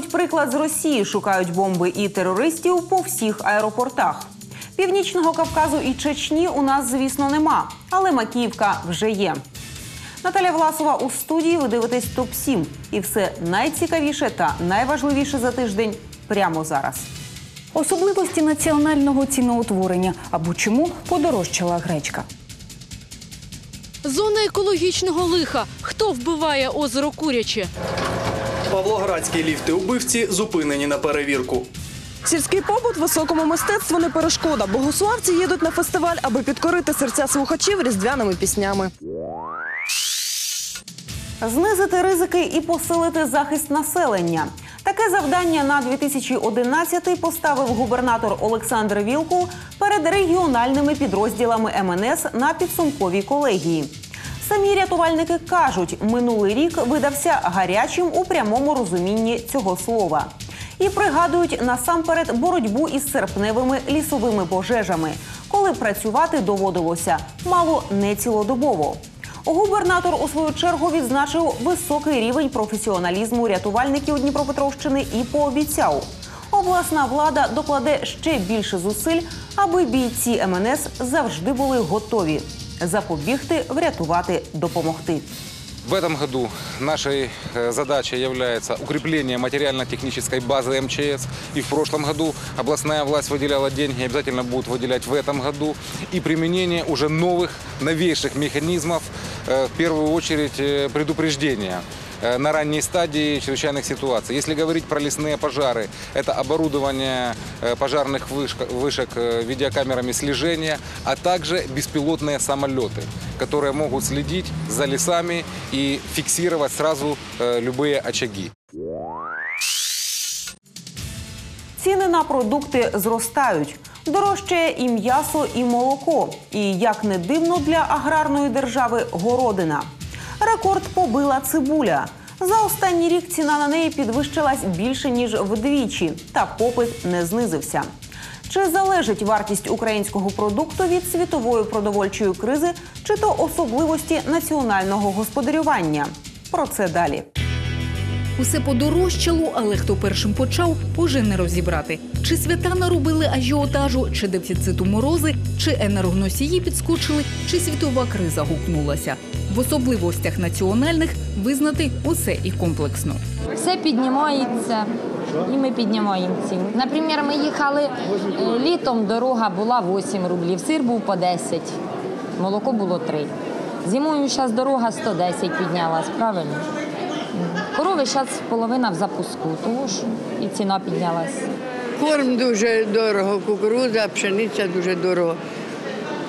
Беруть приклад з Росії, шукають бомби і терористів по всіх аеропортах. Північного Кавказу і Чечні у нас, звісно, нема, але Макіївка вже є. Наталя Власова у студії. Ви дивитесь топ 7 і все найцікавіше та найважливіше за тиждень прямо зараз. Особливості національного ціноутворення або чому подорожчала гречка. Зона екологічного лиха. Хто вбиває озеро Куряче? Павлоградські ліфти убивці зупинені на перевірку. Сільський побут високому мистецтву не перешкода. Богославці їдуть на фестиваль, аби підкорити серця слухачів різдвяними піснями. Знизити ризики і посилити захист населення. Таке завдання на 2011 поставив губернатор Олександр Вілкул перед регіональними підрозділами МНС на підсумковій колегії. Самі рятувальники кажуть, минулий рік видався гарячим у прямому розумінні цього слова. І пригадують насамперед боротьбу із серпневими лісовими пожежами, коли працювати доводилося мало не цілодобово. Губернатор у свою чергу відзначив високий рівень професіоналізму рятувальників Дніпропетровщини і пообіцяв, обласна влада докладе ще більше зусиль, аби бійці МНС завжди були готові запобігти, врятувати, допомогти. В этом году нашей э, задачей является укрепление материально-технической базы МЧС. И в прошлом году областная власть выделяла деньги, обязательно будут выделять в этом году. И применение уже новых, новейших механизмов, э, в первую очередь э, предупреждения э, на ранней стадии чрезвычайных ситуаций. Если говорить про лесные пожары, это оборудование э, пожарных вышка- вышек э, видеокамерами слежения, а также беспилотные самолеты, которые могут следить за лесами и фиксировать сразу э, любые очаги. Ціни на продукти зростають. Дорожчає і м'ясо, і молоко. І як не дивно для аграрної держави городина. Рекорд побила цибуля. За останній рік ціна на неї підвищилась більше ніж вдвічі, та попит не знизився. Чи залежить вартість українського продукту від світової продовольчої кризи, чи то особливості національного господарювання? Про це далі. Усе подорожчало, але хто першим почав, уже не розібрати. Чи свята наробили ажіотажу, чи дефіциту морози, чи енергоносії підскочили, чи світова криза гукнулася. В особливостях національних визнати усе і комплексно. Все піднімається, і ми піднімаємо ціну. Наприклад, ми їхали е, літом, дорога була 8 рублів, сир був по 10, молоко було 3. Зимою зараз дорога 110 піднялась, правильно? Корови зараз половина в запуску, тому що і ціна піднялась. Корм дуже дорого, кукурудза, пшениця дуже дорого.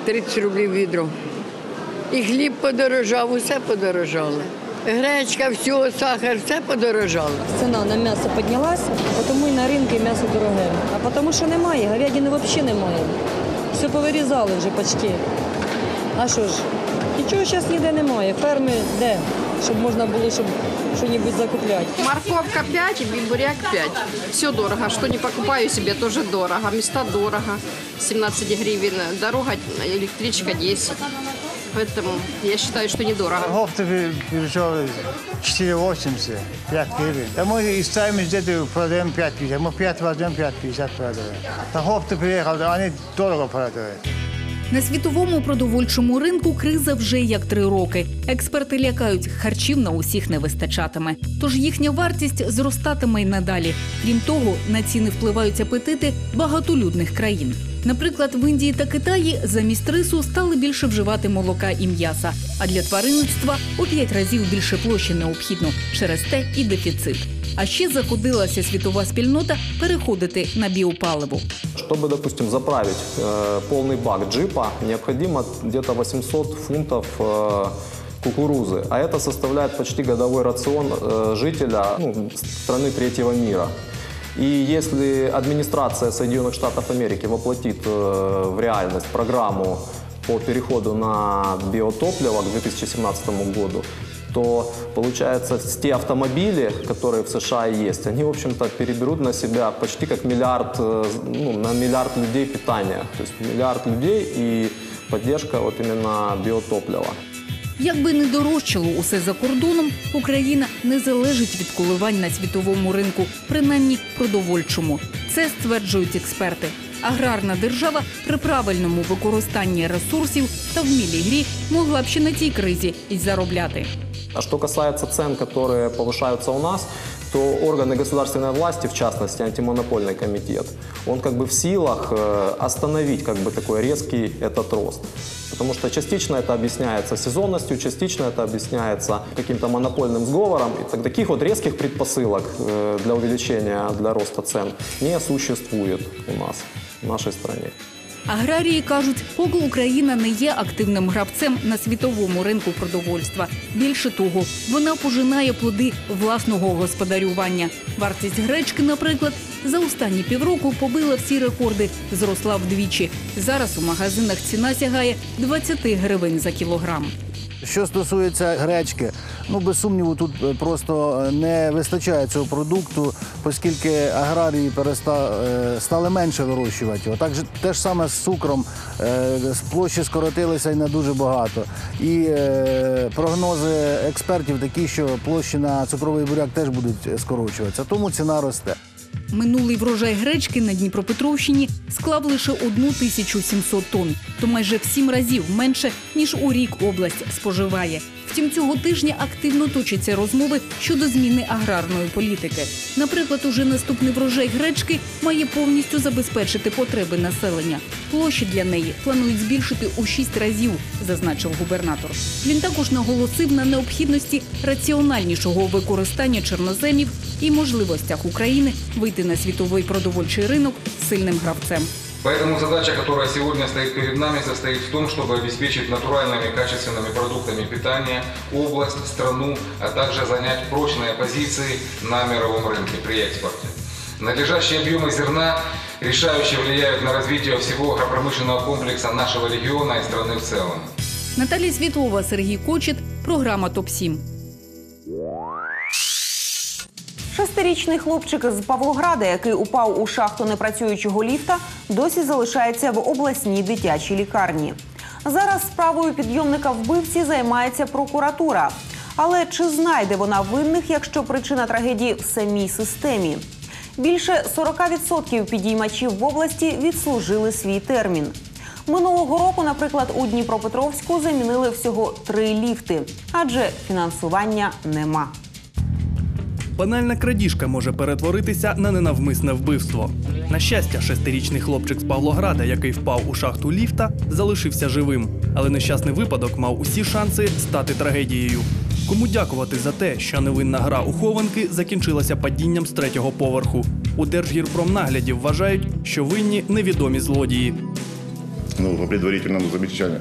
30 рублів відро. І хліб подорожав, усе подорожало. Гречка, все, сахар, все подорожало. Ціна на м'ясо піднялася, тому і на ринку м'ясо дороге. А тому що немає, говядини взагалі немає. Все повирізали вже почти. А що ж, нічого зараз ніде немає. Ферми де, щоб можна було, щоб щось закупляти. Морковка 5 и буряк 5. Все дорого. Что не покупаю себе, тоже дорого. Места дорого. 17 гривен. Дорога, электричка 10. Поэтому я считаю, что недорого. Гофта пришел 4,80, 5 гривен. А мы и ставим где-то продаем 5,50. Мы 5 продаем, 5,50 продаем. А гофта приехал, они дорого продают. На світовому продовольчому ринку криза вже як три роки. Експерти лякають, харчів на усіх не вистачатиме. Тож їхня вартість зростатиме й надалі. Крім того, на ціни впливають апетити багатолюдних країн. Наприклад, в Індії та Китаї замість рису стали більше вживати молока і м'яса. А для тваринництва у п'ять разів більше площі необхідно. Через те і дефіцит. А ще заходилася світова спільнота переходити на біопаливо. Чтобы, допустим, заправить э, полный бак джипа, необходимо где-то 800 фунтов э, кукурузы, а это составляет почти годовой рацион э, жителя ну, страны третьего мира. И если администрация Соединенных Штатов Америки воплотит э, в реальность программу по переходу на биотопливо к 2017 году, то получается те автомобили, которые в США есть, они, в общем-то, переберут на себя почти как миллиард, э, ну, на миллиард людей питания. То есть миллиард людей и поддержка вот именно биотоплива. Якби не дорожчало усе за кордоном, Україна не залежить від коливань на світовому ринку, принаймні продовольчому. Це стверджують експерти. Аграрна держава при правильному використанні ресурсів та вмілій грі могла б ще на цій кризі й заробляти. А что касается цен, которые повышаются у нас, то органы государственной власти, в частности антимонопольный комитет, он как бы в силах э, остановить как бы такой резкий этот рост. Потому что частично это объясняется сезонностью, частично это объясняется каким-то монопольным сговором. И так- таких вот резких предпосылок э, для увеличения, для роста цен не существует у нас, в нашей стране. Аграрії кажуть, поки Україна не є активним гравцем на світовому ринку продовольства. Більше того, вона пожинає плоди власного господарювання. Вартість гречки, наприклад, за останні півроку побила всі рекорди, зросла вдвічі. Зараз у магазинах ціна сягає 20 гривень за кілограм. Що стосується гречки, ну без сумніву, тут е, просто не вистачає цього продукту, оскільки аграрії переста... е, стали менше вирощувати його. Так те ж саме з цукром, е, площі скоротилися і не дуже багато. І е, прогнози експертів такі, що площі на цукровий буряк теж будуть скорочуватися, тому ціна росте. Минулий врожай гречки на Дніпропетровщині склав лише 1700 тонн, то майже в сім разів менше ніж у рік область споживає. Втім, цього тижня активно точаться розмови щодо зміни аграрної політики. Наприклад, уже наступний врожай гречки має повністю забезпечити потреби населення. Площі для неї планують збільшити у шість разів, зазначив губернатор. Він також наголосив на необхідності раціональнішого використання чорноземів і можливостях України вийти вийти на світовий продовольчий ринок сильним гравцем. Поэтому задача, которая сегодня стоит перед нами, состоит в том, чтобы обеспечить натуральными качественными продуктами питания область, страну, а также занять прочные позиции на мировом рынке при экспорте. Надлежащие объемы зерна решающе влияют на развитие всего агропромышленного комплекса нашего региона и страны в целом. Наталья Светлова, Сергей Кочет, программа ТОП-7. Шестирічний хлопчик з Павлограда, який упав у шахту непрацюючого ліфта, досі залишається в обласній дитячій лікарні. Зараз справою підйомника вбивці займається прокуратура. Але чи знайде вона винних, якщо причина трагедії в самій системі? Більше 40% підіймачів в області відслужили свій термін. Минулого року, наприклад, у Дніпропетровську замінили всього три ліфти, адже фінансування нема. Банальна крадіжка може перетворитися на ненавмисне вбивство. На щастя, шестирічний хлопчик з Павлограда, який впав у шахту ліфта, залишився живим. Але нещасний випадок мав усі шанси стати трагедією. Кому дякувати за те, що невинна гра у хованки закінчилася падінням з третього поверху. У Держгірпромнагляді вважають, що винні невідомі злодії. ну, по предварительному замечанию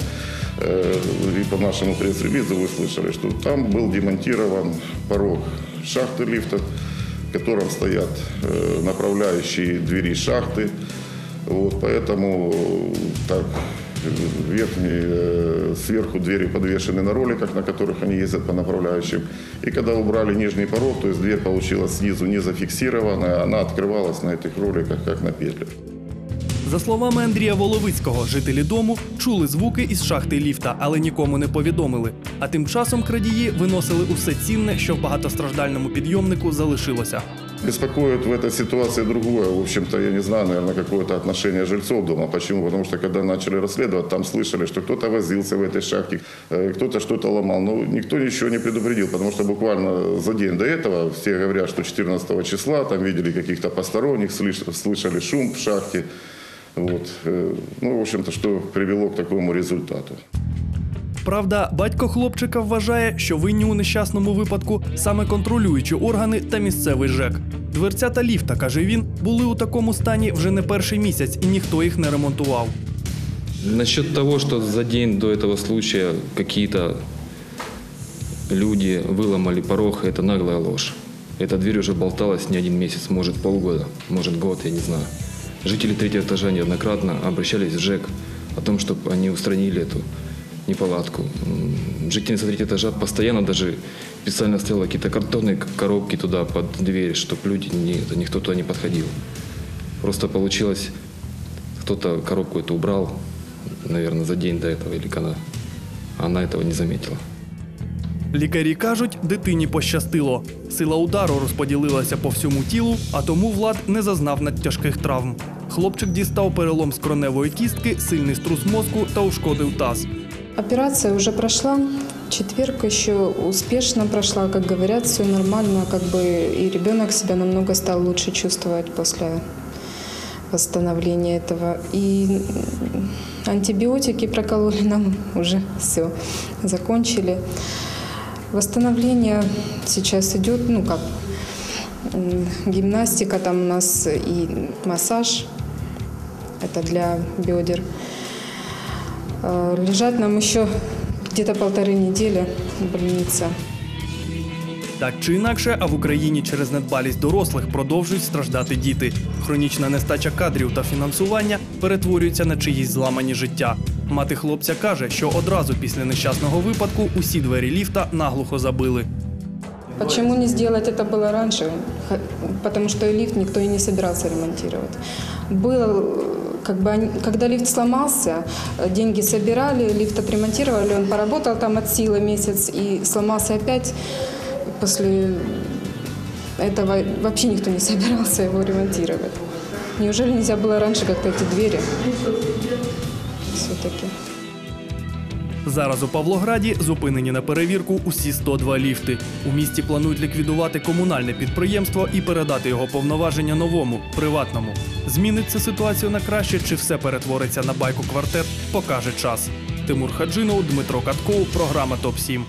э, и по нашему пресс-релизу вы слышали, что там был демонтирован порог шахты лифта, в котором стоят э, направляющие двери шахты. Вот, поэтому э, так э, верхние, э, сверху двери подвешены на роликах, на которых они ездят по направляющим. И когда убрали нижний порог, то есть дверь получилась снизу не зафиксированная, она открывалась на этих роликах, как на петлях. За словами Андрія Воловицького, жителі дому чули звуки із шахти ліфта, але нікому не повідомили. А тим часом крадії виносили усе цінне, що в багатостраждальному підйомнику залишилося. Беспокоит в этой ситуации другое. В общем-то, я не знаю, наверное, какое-то отношение жильцов дома. Почему? Потому что когда начали расследовать, там слышали, что кто-то возился в этой шахте, э, кто-то что-то ломал. Но никто ничего не предупредил, потому что буквально за день до этого все говорят, что 14 числа там видели каких-то посторонних, слыш- слышали шум в шахте. Вот. Э, Ну, в общем-то, что привело к такому результату. Правда, батько хлопчика вважає, що винні у нещасному випадку саме контролюючі органи та місцевий ЖЕК. Дверцята ліфта, каже він, були у такому стані вже не перший місяць, і ніхто їх не ремонтував. Насчет того, что за день до этого случая какие-то люди выломали порог, это наглая ложь. Эта дверь уже болталась не один месяц, может полгода, может год, я не знаю. Жители третьего этажа неоднократно обращались в ЖЭК о том, чтобы они устранили эту неполадку. Жительница третьего этажа постоянно даже специально ставила какие-то картонные коробки туда под дверь, чтобы люди, не, никто туда не подходил. Просто получилось, кто-то коробку эту убрал, наверное, за день до этого или когда. Она этого не заметила. Лікарі кажуть, дитині пощастило. Сила удару розподілилася по всьому тілу, а тому Влад не зазнав надтяжких травм. Хлопчик дістав перелом скроневої кістки, сильний струс мозку та ушкодив таз. Операция уже прошла. В четверг еще успешно прошла, как говорят, все нормально, как бы и ребенок себя намного стал лучше чувствовать после восстановления этого. И антибиотики прокололи нам уже все, закончили. Восстановление сейчас идет, ну как, м, гимнастика там у нас и массаж, это для бедер. Э, Лежать нам еще где-то полторы недели в больнице. Так чи інакше, а в Україні через недбалість дорослих продовжують страждати діти. Хронічна нестача кадрів та фінансування перетворюється на чиїсь зламані життя. Мати хлопця каже, що одразу після нещасного випадку усі двері ліфта наглухо забили. Почему не сделать это было раньше? Х- Потому что и лифт никто и не собирался ремонтировать. Был, э, как бы, они- когда лифт сломался, э, деньги собирали, лифт отремонтировали, он поработал там от силы месяц и сломался опять. После этого вообще никто не собирался его ремонтировать. Неужели нельзя было раньше как-то эти двери все-таки? Зараз у Павлограді зупинені на перевірку усі 102 ліфти. У місті планують ліквідувати комунальне підприємство і передати його повноваження новому приватному. Змінить це ситуацію на краще чи все перетвориться на байку квартет, покаже час. Тимур Хаджинов, Дмитро Катков, програма Топ 7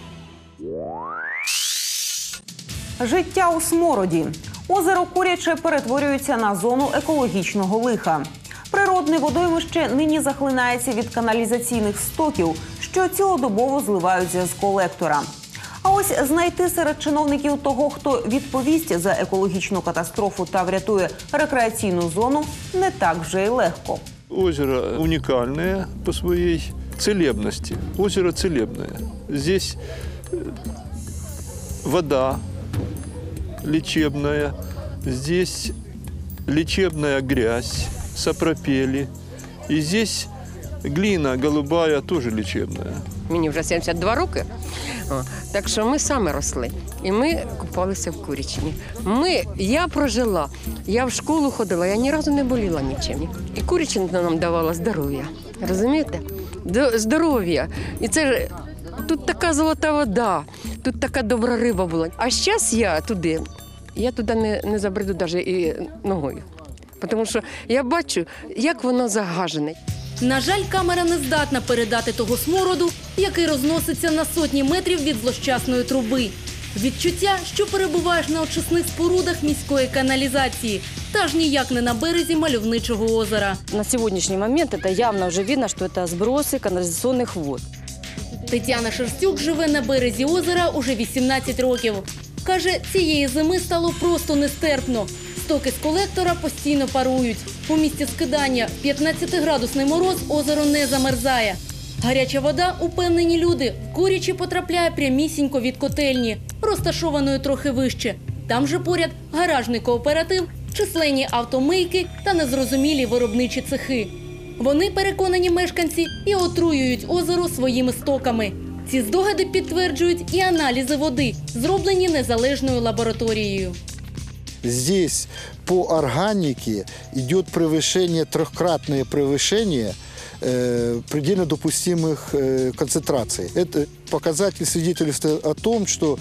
Життя у смороді. Озеро Куряче перетворюється на зону екологічного лиха. Природне водоймище нині захлинається від каналізаційних стоків, що цілодобово зливаються з колектора. А ось знайти серед чиновників того, хто відповість за екологічну катастрофу та врятує рекреаційну зону, не так вже й легко. Озеро уникальное по своей целебности. Озеро целебное. Здесь э, вода лечебная, здесь лечебная грязь, сапропели. И здесь глина голубая тоже лечебная. Мені вже 72 роки, так що ми самі росли. І ми купалися в Курячині. Ми, я прожила, я в школу ходила, я ні разу не боліла нічим. І Курячина нам давала здоров'я. Розумієте? Здоров'я. І це ж тут така золота вода, тут така добра риба була. А зараз я туди, я туди не, не забреду навіть і ногою Тому що я бачу, як воно загажене. На жаль, камера не здатна передати того смороду, який розноситься на сотні метрів від злощасної труби. Відчуття, що перебуваєш на очисних спорудах міської каналізації, та ж ніяк не на березі мальовничого озера. На сегодняшний момент это явно уже видно, что это сбросы канализационных вод. Тетяна Шерстюк живе на березі озера уже 18 років. Каже, цієї зими стало просто нестерпно. Стоки з колектора постійно парують. У місті скидання в 15-градусний мороз озеро не замерзає. Гаряча вода, упевнені люди, курячі потрапляє прямісінько від котельні, розташованої трохи вище. Там же поряд гаражний кооператив, численні автомийки та незрозумілі виробничі цехи. Вони переконані мешканці і отруюють озеро своїми стоками. Ці здогади підтверджують і аналізи води, зроблені незалежною лабораторією. Здесь по органике идет превышение, трехкратное превышение э, предельно допустимых э, концентраций. Это показатель свидетельствует о том, что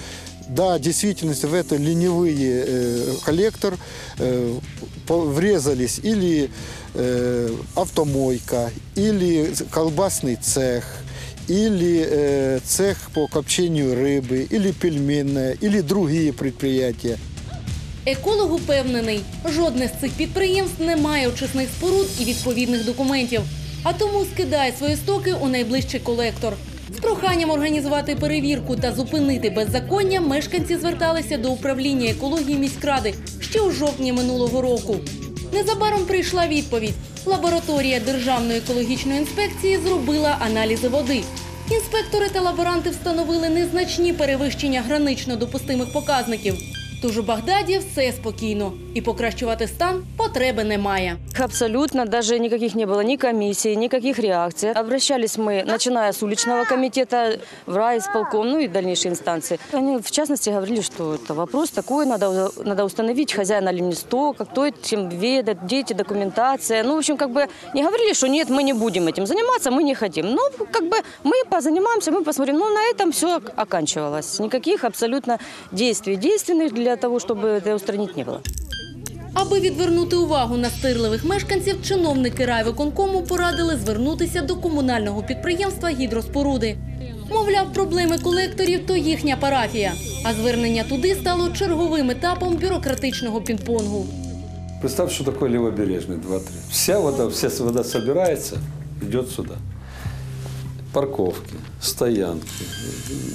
да, действительно в это ленивые э, коллектор э, врезались или э, автомойка, или колбасный цех, или э, цех по копчению рыбы, или пельменная, или другие предприятия. Еколог упевнений, жодне з цих підприємств не має очисних споруд і відповідних документів, а тому скидає свої стоки у найближчий колектор. З проханням організувати перевірку та зупинити беззаконня мешканці зверталися до управління екології міськради ще у жовтні минулого року. Незабаром прийшла відповідь. Лабораторія Державної екологічної інспекції зробила аналізи води. Інспектори та лаборанти встановили незначні перевищення гранично допустимих показників. Тож у Багдаді все спокійно і покращувати стан потреби немає. Абсолютно, даже никаких не было ни комиссий, никаких реакций. Обращались мы, начиная с уличного комитета, в райисполком, ну и дальнейшие инстанции. Они, в частности, говорили, что это вопрос такой, надо, надо установить хозяина лимнистока, кто этим ведает, дети, документация. Ну, в общем, как бы не говорили, что нет, мы не будем этим заниматься, мы не хотим. Ну, как бы мы позанимаемся, мы посмотрим. Ну, на этом все оканчивалось. Никаких абсолютно действий действенных для того, чтобы это устранить не было. Аби відвернути увагу настирливих мешканців, чиновники райвиконкому порадили звернутися до комунального підприємства гідроспоруди. Мовляв, проблеми колекторів то їхня парафія, а звернення туди стало черговим етапом бюрократичного пінг-понгу. Представь, что такое левобережный 2-3. Вся вода, вся вода собирается, идет сюда. Парковки, стоянки,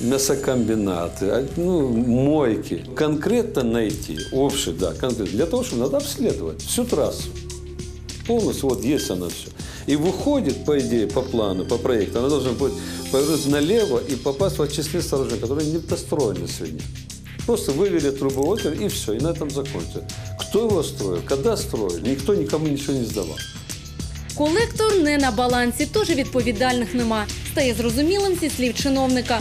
мясокомбинаты, а, ну, мойки. Конкретно найти, общий, да, конкретно. Для того, чтобы надо обследовать всю трассу. Полностью, вот есть она все. И выходит, по идее, по плану, по проекту, она должна будет повернуть налево и попасть в очистные сооружения, которые не достроены сегодня. Просто вывели трубоводитель и все, и на этом закончится. Кто его строил, когда строил, никто никому ничего не сдавал. Колектор не на балансі, тож відповідальних нема. Стає зрозумілим зі слів чиновника.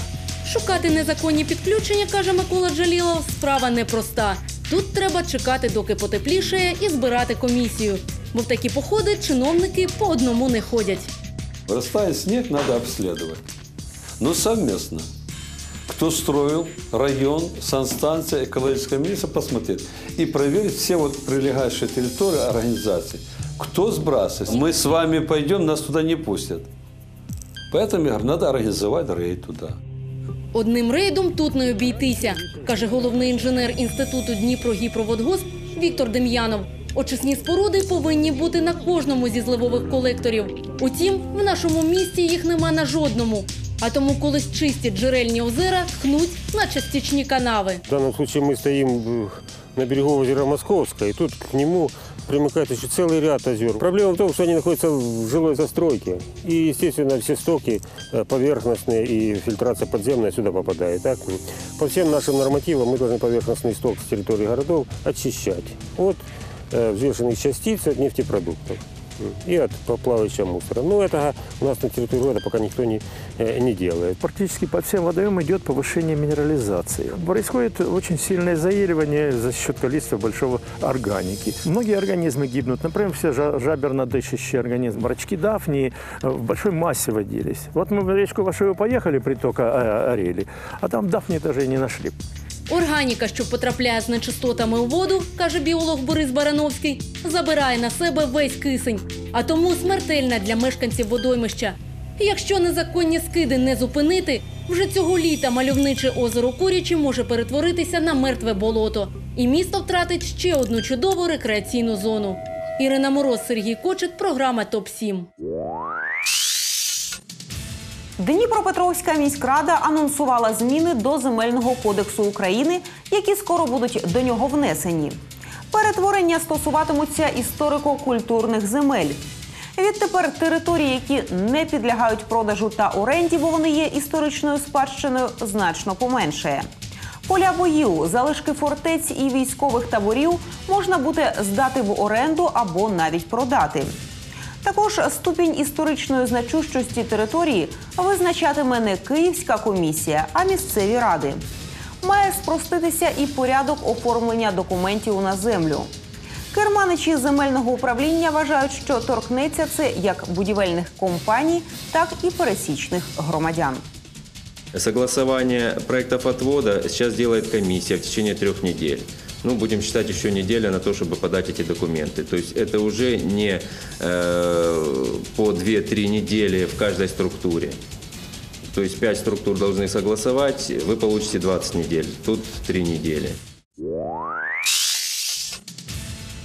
Шукати незаконні підключення, каже Микола Джалілов, справа непроста. Тут треба чекати, доки потеплішає, і збирати комісію. Бо в такі походи чиновники по одному не ходять. Растает снег, надо обследовать. Но совместно. Кто строил, район, санстанция, экологическая милиция, посмотреть. И проверить все вот прилегающие территории организации. Кто сбрасывает? Мы с вами пойдем, нас туда не пустят. Поэтому я говорю, надо организовать рейд туда. Одним рейдом тут не обійтися, каже головний інженер інституту Дніпрогіпроводгосп Віктор Дем'янов. Очисні споруди повинні бути на кожному зі зливових колекторів. Утім, в нашому місті їх нема на жодному. А тому колись чисті джерельні озера тхнуть на частічні канави. В данном случае мы стоим э, на берегу озера Московское, и тут к нему примыкает еще целый ряд озер. Проблема в том, что они находятся в жилой застройке. И, естественно, все стоки э, поверхностные и фильтрация подземная сюда попадает. Так? По всем нашим нормативам мы должны поверхностный сток с территории городов очищать от э, взвешенных частиц, от нефтепродуктов и от плавающего мусора. Но этого у нас на территории города пока никто не, э, не делает. Практически по всем водоемам идет повышение минерализации. Происходит очень сильное заеривание за счет количества большого органики. Многие организмы гибнут. Например, все жа- жаберно-дышащие организмы. Рачки дафнии э, в большой массе водились. Вот мы в речку Вашевую поехали, притока э, Орели, а там дафнии даже и не нашли. Органіка, що потрапляє з нечистотами у воду, каже біолог Борис Барановський, забирає на себе весь кисень, а тому смертельна для мешканців водоймища. Якщо незаконні скиди не зупинити, вже цього літа мальовниче озеро Курячі може перетворитися на мертве болото. І місто втратить ще одну чудову рекреаційну зону. Ірина Мороз, Сергій Кочет, програма ТОП 7 Дніпропетровська міськрада анонсувала зміни до земельного кодексу України, які скоро будуть до нього внесені. Перетворення стосуватимуться історико-культурних земель. Відтепер території, які не підлягають продажу та оренді, бо вони є історичною спадщиною, значно поменшає. Поля боїв, залишки фортець і військових таборів можна буде здати в оренду або навіть продати. Також ступінь історичної значущості території визначатиме не Київська комісія, а місцеві ради. Має спроститися і порядок оформлення документів на землю. Керманичі земельного управління вважають, що торкнеться це як будівельних компаній, так і пересічних громадян. Согласование проектов отвода сейчас делает комиссия в течение трех недель Ну, будем считать еще неделя на то, чтобы подать эти документы. То есть это уже не э, по 2-3 недели в каждой структуре. То есть 5 структур должны согласовать, вы получите 20 недель. Тут 3 недели.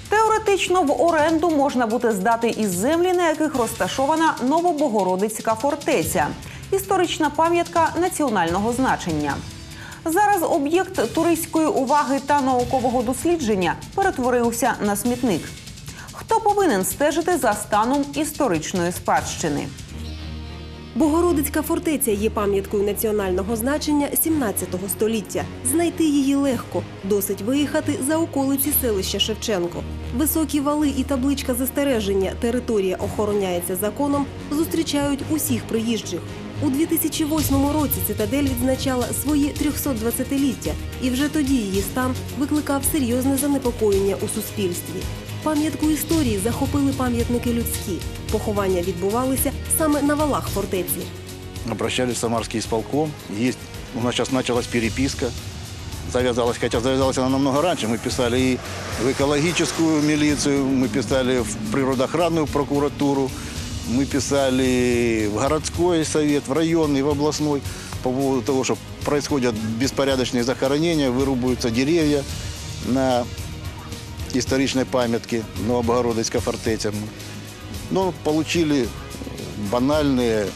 Теоретично в оренду можна буде здати із землі, на яких розташована Новобогородицька фортеця, історична пам'ятка національного значення. Зараз об'єкт туристської уваги та наукового дослідження перетворився на смітник. Хто повинен стежити за станом історичної спадщини? Богородицька фортеця є пам'яткою національного значення 17 століття. Знайти її легко. Досить виїхати за околиці селища Шевченко. Високі вали і табличка застереження «Територія охороняється законом» зустрічають усіх приїжджих. У 2008 році цитадель відзначала своє 320-ліття, і вже тоді її стан викликав серйозне занепокоєння у суспільстві. Пам'ятку історії захопили пам'ятники людські. Поховання відбувалися саме на валах фортеці. Обращались в Самарский исполком. Есть, у нас сейчас началась переписка. Завязалась, хотя завязалась она намного раньше. Мы писали и в экологическую милицию, мы писали в природоохранную прокуратуру, мы писали в городской совет, в районный, в областной по поводу того, что происходят беспорядочные захоронения, вырубаются деревья на историчной памятке Новобогородицкой фортеце. Но получили банальные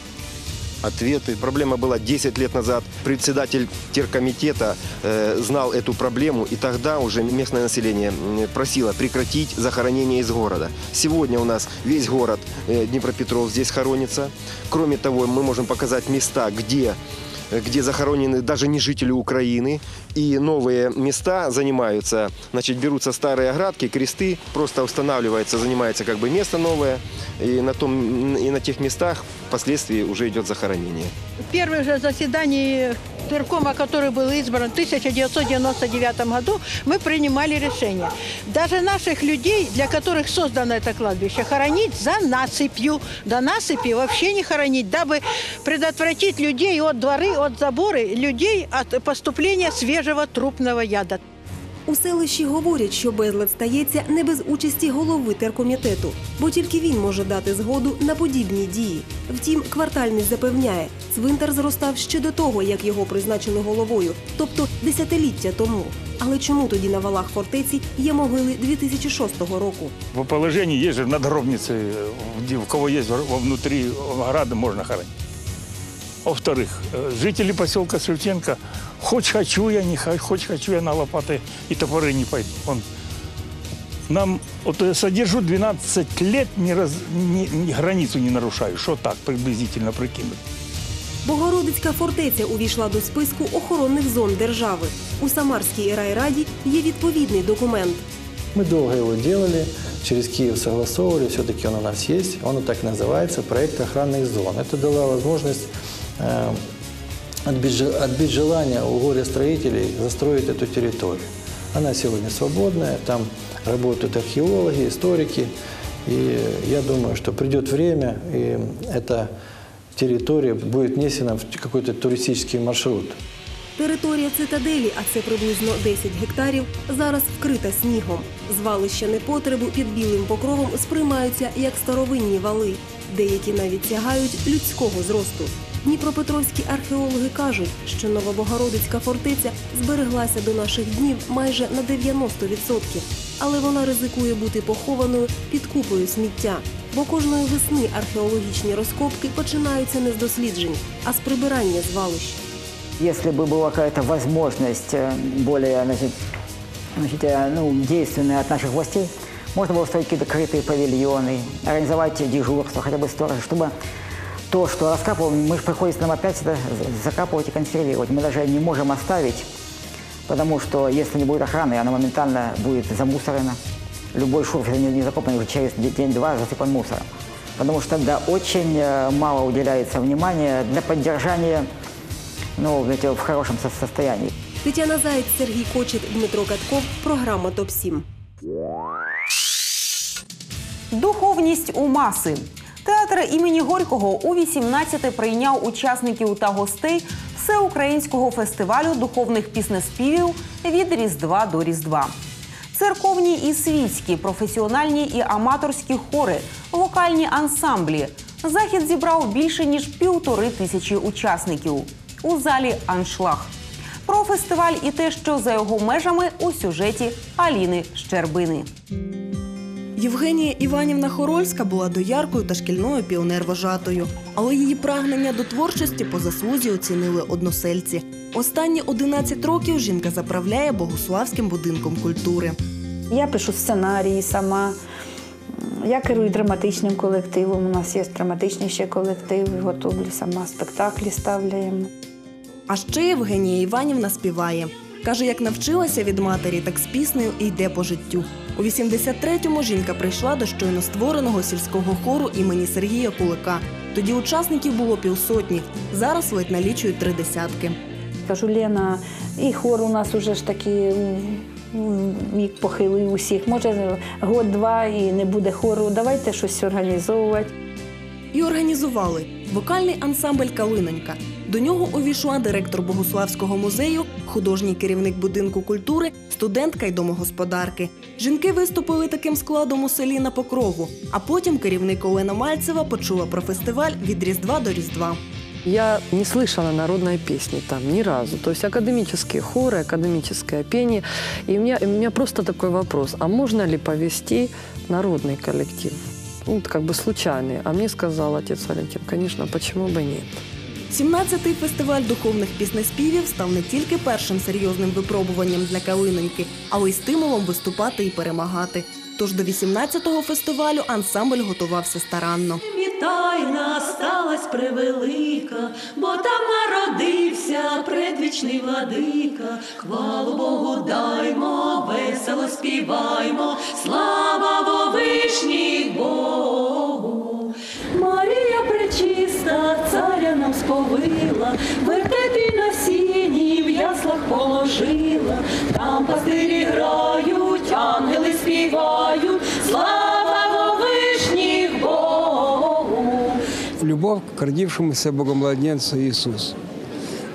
ответы. Проблема была 10 лет назад. Председатель теркомитета э, знал эту проблему, и тогда уже местное население м, просило прекратить захоронение из города. Сегодня у нас весь город э, Днепропетров здесь хоронится. Кроме того, мы можем показать места, где где захоронены даже не жители Украины. И новые места занимаются, значит, берутся старые оградки, кресты, просто устанавливается, занимается как бы место новое. И на, том, и на тех местах впоследствии уже идет захоронение. Первое же заседание Тыркома, который был избран в 1999 году, мы принимали решение. Даже наших людей, для которых создано это кладбище, хоронить за насыпью. До насыпи вообще не хоронить, дабы предотвратить людей от дворы, от заборы, людей от поступления свежего трупного яда. У селищі говорять, що безлад стається не без участі голови теркомітету, бо тільки він може дати згоду на подібні дії. Втім, квартальний запевняє, цвинтар зростав ще до того, як його призначили головою, тобто десятиліття тому. Але чому тоді на валах фортеці є могили 2006 року? В положении есть же надгробницы, где у кого есть во- внутри ограды, можно хоронить. Во-вторых, э, жители поселка Шевченко, хоть хочу я, не хочу, хоть хочу я на лопаты и топоры не пойду. Он, нам, вот я содержу 12 лет, ни раз, ни- ни границу не нарушаю. Что так приблизительно прикинуть? Богородицька фортеця увійшла до списку охоронних зон держави. У Самарській райраді є відповідний документ. Мы долго его делали, через Киев согласовывали, все-таки он у нас есть. Он так и называется проект охранных зон. Это дало возможность э, отбить, желание у горе-строителей застроить эту территорию. Она сегодня свободная, там работают археологи, историки. И я думаю, что придет время, и эта территория будет внесена в какой-то туристический маршрут. Територія цитаделі, а це приблизно 10 гектарів, зараз вкрита снігом. Звалища непотребу під білим покровом сприймаються як старовинні вали. Деякі навіть сягають людського зросту. Дніпропетровські археологи кажуть, що Новобогородицька фортеця збереглася до наших днів майже на 90%, але вона ризикує бути похованою під купою сміття. Бо кожної весни археологічні розкопки починаються не з досліджень, а з прибирання звалищ. Если бы была какая-то возможность э, более значит, значит, э, ну, действенная от наших властей, можно было устроить какие-то крытые павильоны, организовать дежурство, хотя бы сторож, чтобы то, что раскапываем, мы же приходится нам опять это за- закапывать и консервировать. Мы даже не можем оставить, потому что если не будет охраны, она моментально будет замусорена. Любой шурф, если не не закопан, уже через де- день-два засыпан мусором. Потому что тогда очень э, мало уделяется внимания для поддержания ну, знаете, в хорошем со- состоянии. Тетяна Заєць, Сергій Кочет, Дмитро Катков. Програма Топ 7 Духовність у маси. Театр імені Горького у 18-те прийняв учасників та гостей всеукраїнського фестивалю духовних піснеспівів від Різдва до Різдва. Церковні і світські, професіональні і аматорські хори, вокальні ансамблі. Захід зібрав більше ніж півтори тисячі учасників. У залі аншлаг. Про фестиваль і те, що за його межами у сюжеті Аліни Щербини. Євгенія Іванівна Хорольська була дояркою та шкільною піонер-вожатою, але її прагнення до творчості по заслузі оцінили односельці. Останні 11 років жінка заправляє Богославським будинком культури. Я пишу сценарії сама. Я керую драматичним колективом. У нас є драматичний ще колектив, готовлю сама спектаклі ставляємо. А ще Євгенія Іванівна співає. Каже, як навчилася від матері, так з піснею і йде по життю. У 83-му жінка прийшла до щойно створеного сільського хору імені Сергія Кулика. Тоді учасників було півсотні. Зараз ледь налічують три десятки. Кажу, Лена, і хор у нас уже ж такий м, вік похилив усіх. Може, год-два і не буде хору. Давайте щось організовувати. І організували вокальний ансамбль Калинонька. До нього увійшла директор Богославського музею, художній керівник будинку культури, студентка й домогосподарки. Жінки виступили таким складом у селі на покрову. А потім керівник Олена Мальцева почула про фестиваль від Різдва до Різдва. Я не слышала народной песни там ни разу. То есть академические хоры, академическое пение. И у меня, у меня просто такой вопрос. А можно ли повести народный коллектив? Ну, вот как бы случайный. А мне сказал отец Валентин, конечно, почему бы нет. 17-й фестиваль духовних піснеспівів став не тільки першим серйозним випробуванням для Калиноньки, але й стимулом виступати і перемагати. Тож до 18-го фестивалю ансамбль готувався старанно. Тайна сталась превелика, бо там народився предвічний владика. Хвалу Богу даймо, весело співаймо, слава сповила, вертепі на сіні в яслах положила, там пастирі грають, ангели співають, слава вовишніх Богу. любовь к родившемуся Богомладенцу Иисусу.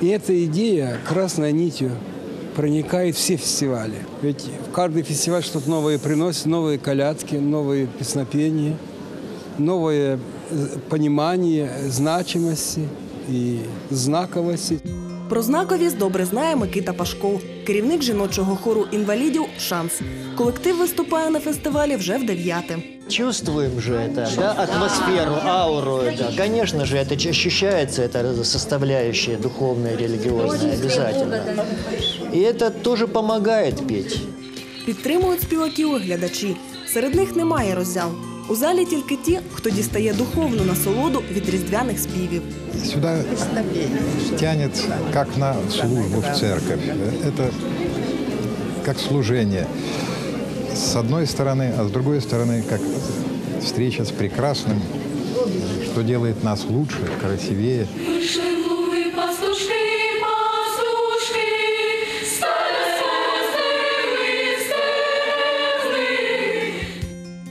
И эта идея красной нитью проникает в все фестивали. Ведь в каждый фестиваль что-то новое приносит, новые колядки, новые песнопения, новое э, понимание значимости и знаковости. Про знаковість добре знає Микита Пашков, керівник жіночого хору інвалідів Шанс. Колектив виступає на фестивалі вже в дев'яте. Чувствуем же это, да, атмосферу, ауру, это. Конечно же, это ощущается, эта составляющая духовная, религиозная, обязательно. И это тоже помогает петь. Підтримують співаків і глядачі. Серед них немає роззяв. У залі тільки ті, хто дістає духовну насолоду від різдвяних співів. Сюда тянет как на службу в церковь. Это как служение. С одной стороны, а с другой стороны, как встреча с прекрасным, что делает нас лучше, красивее.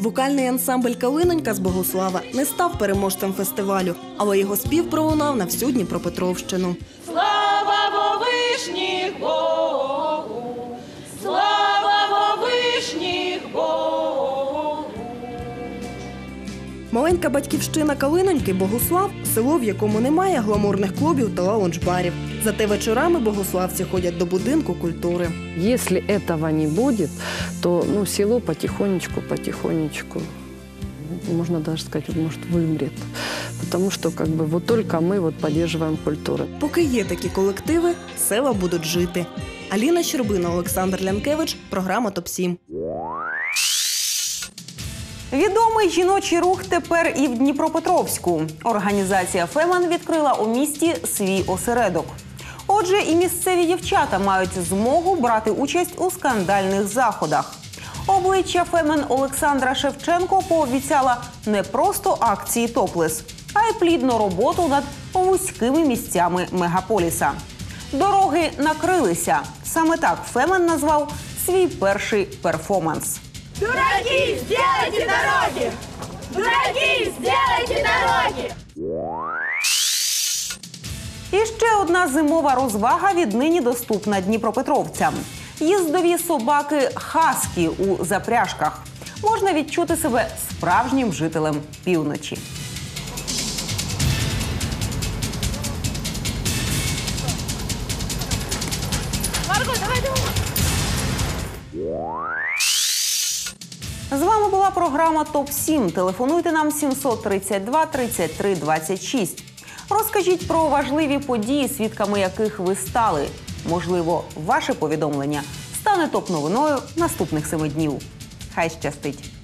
Вокальний ансамбль Калинонька з Богослава не став переможцем фестивалю, але його спів пролунав на всю Дніпропетровщину. Маленька батьківщина Калиноньки Богослав село, в якому немає гламурних клубів та лаунж-барів. Зате вечорами богославці ходять до будинку культури. Если этого не будет, то ну, село потихонечку, потихонечку, можно даже сказать, может, вымрет. Потому что как бы вот только мы вот поддерживаем культуру. Поки є такі колективи, села будуть жити. Аліна Щербина, Олександр Лянкевич, програма Топ 7 Відомий жіночий рух тепер і в Дніпропетровську. Організація Феман відкрила у місті свій осередок. Отже, і місцеві дівчата мають змогу брати участь у скандальних заходах. Обличчя Фемен Олександра Шевченко пообіцяла не просто акції топлес, а й плідну роботу над вузькими місцями мегаполіса. Дороги накрилися. Саме так Фемен назвав свій перший перформанс. Дураки, сделайте дороги! Дураки, сделайте дороги! І ще одна зимова розвага віднині доступна дніпропетровцям. Їздові собаки хаски у запряжках. Можна відчути себе справжнім жителем півночі. З програма Топ 7 Телефонуйте нам 732 33 26. Розкажіть про важливі події, свідками яких ви стали. Можливо, ваше повідомлення стане топ новиною наступних семи днів. Хай щастить!